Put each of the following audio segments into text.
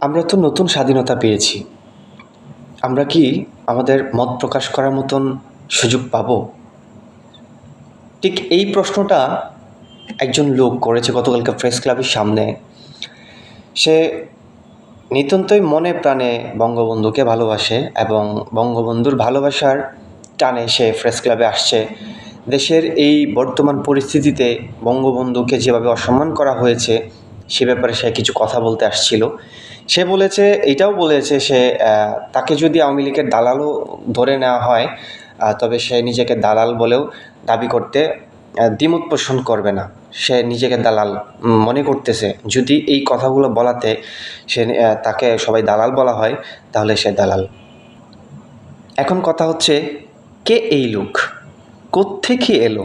আমরা তো নতুন স্বাধীনতা পেয়েছি। আমরা কি আমাদের মত প্রকাশ করার মতন সুযোগ পাবো? ঠিক এই প্রশ্নটা একজন লোক করেছে গতকালকে প্রেস ক্লাবের সামনে। সে নিতান্তই মনে প্রাণে বঙ্গবন্ধুকে ভালোবাসে এবং বঙ্গবন্ধুর ভালোবাসার টানে সে প্রেস ক্লাবে আসছে। দেশের এই বর্তমান পরিস্থিতিতে বঙ্গবন্ধুকে যেভাবে অসম্মান করা হয়েছে সে ব্যাপারে সে কিছু কথা বলতে আসছিল। সে বলেছে, এটাও বলেছে সে তাকে যদি আওয়ামী লীগের দালালও ধরে নেওয়া হয় তবে সে নিজেকে দালাল বলেও দাবি করতে দ্বিমত পোষণ করবে না। সে নিজেকে দালাল মনে করতেছে। যদি এই কথাগুলো বলাতে সে তাকে সবাই দালাল বলা হয়, তাহলে সে দালাল। এখন কথা হচ্ছে, কে এই লোক? কোত্থেকে এলো?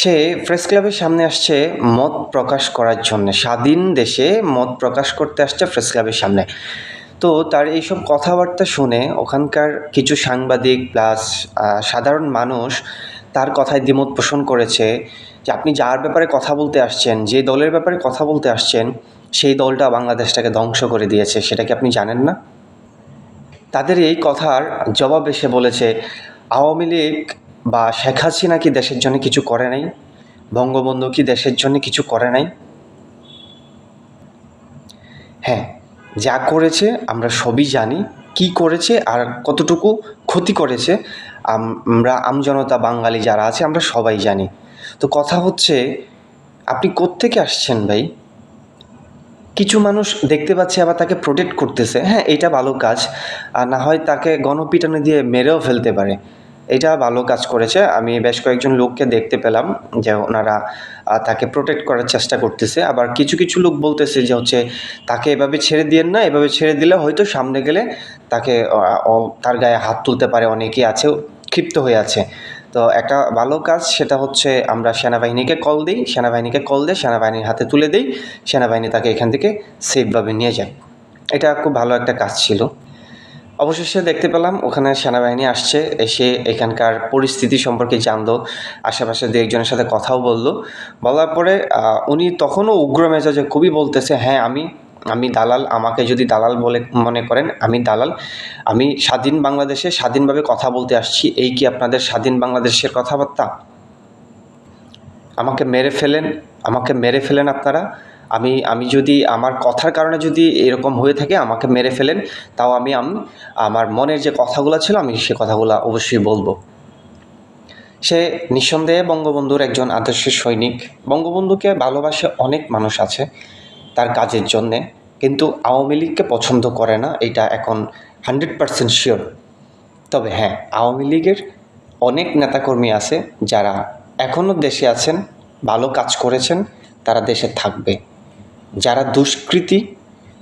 সে প্রেস ক্লাবের সামনে আসছে মত প্রকাশ করার জন্য। স্বাধীন দেশে মত প্রকাশ করতে আসছে প্রেস ক্লাবের সামনে। তো তার এইসব কথাবার্তা শুনে ওখানকার কিছু সাংবাদিক প্লাস সাধারণ মানুষ তার কথায় দ্বিমত পোষণ করেছে যে আপনি যার ব্যাপারে কথা বলতে আসছেন, যে দলের ব্যাপারে কথা বলতে আসছেন, সেই দলটা বাংলাদেশটাকে ধ্বংস করে দিয়েছে, সেটা কি আপনি জানেন না? তাদের এই কথার জবাব এসে বলেছে, আওয়ামী লীগ বা শেখ হাসিনা কি দেশের জন্য কিছু করে নাই? বঙ্গবন্ধু কি দেশের জন্য কিছু করে নাই? হ্যাঁ যা করেছে আমরা সবই জানি। কি করেছে আর কতটুকু ক্ষতি করেছে আমরা আমজনতা বাঙালি যারা আছে আমরা সবাই জানি। তো কথা হচ্ছে, আপনি কোত্থেকে আসছেন ভাই? কিছু মানুষ দেখতে পাচ্ছে আবার তাকে প্রোটেক্ট করতেছে। হ্যাঁ এটা ভালো কাজ। আর না হয় তাকে গণপিটানো দিয়ে মেরেও ফেলতে পারে। এটা ভালো কাজ করেছে। আমি বেশ কয়েকজন লোককে দেখতে পেলাম যে ওনারা তাকে প্রোটেক্ট করার চেষ্টা করতেছে। আবার কিছু কিছু লোক বলতেছে যে হচ্ছে, তাকে এভাবে ছেড়ে দিয়েন না। এভাবে ছেড়ে দিলে হয়তো সামনে গেলে তাকে তার গায়ে হাত তুলতে পারে। অনেকেই আছে, ক্ষিপ্ত হয়ে আছে। তো একটা ভালো কাজ, সেটা হচ্ছে আমরা সেনাবাহিনীকে কল দিই। সেনাবাহিনীকে কল দিয়ে সেনাবাহিনীর হাতে তুলে দিই। সেনাবাহিনী তাকে এখান থেকে সেফভাবে নিয়ে যায়। এটা খুব ভালো একটা কাজ ছিল। অবশেষে দেখতে পেলাম ওখানে সেনাবাহিনী আসছে, এসে এখানকার পরিস্থিতি সম্পর্কে জানলো, আশেপাশে দু একজনের সাথে কথাও বলল। বলার পরে উনি তখনও উগ্র মেজাজে খুবই বলতেছে হ্যাঁ আমি আমি দালাল, আমাকে যদি দালাল বলে, মনে করেন, আমি দালাল, আমি স্বাধীন বাংলাদেশে স্বাধীনভাবে কথা বলতে আসছি, এই কি আপনাদের স্বাধীন বাংলাদেশের কথাবার্তা? আমাকে মেরে ফেলেন, আমাকে মেরে ফেলেন আপনারা? আমি আমি যদি আমার কথার কারণে যদি এরকম হয়ে থাকে, আমাকে মেরে ফেলেন, তাও আমি আমি, আমার মনের যে কথাগুলো ছিল, আমি সে কথাগুলো অবশ্যই বলব। সে নিঃসন্দেহে বঙ্গবন্ধুর একজন আদর্শ সৈনিক। বঙ্গবন্ধুকে ভালোবাসে অনেক মানুষ আছে তার কাজের জন্যে, কিন্তু আওয়ামী লীগকে পছন্দ করে না, এটা এখন হান্ড্রেড পারসেন্ট শিওর। তবে হ্যাঁ আওয়ামী লীগের অনেক নেতাকর্মী আছে যারা এখনও দেশে আছেন, ভালো কাজ করেছেন, তারা দেশে থাকবে। যারা দুষ্কৃতী,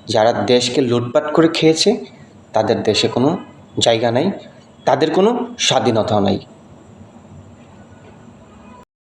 যারা দেশকে লুটপাট করে খেয়েছে, তাদের দেশে কোনো জায়গা নাই, তাদের কোনো স্বাধীনতা নাই।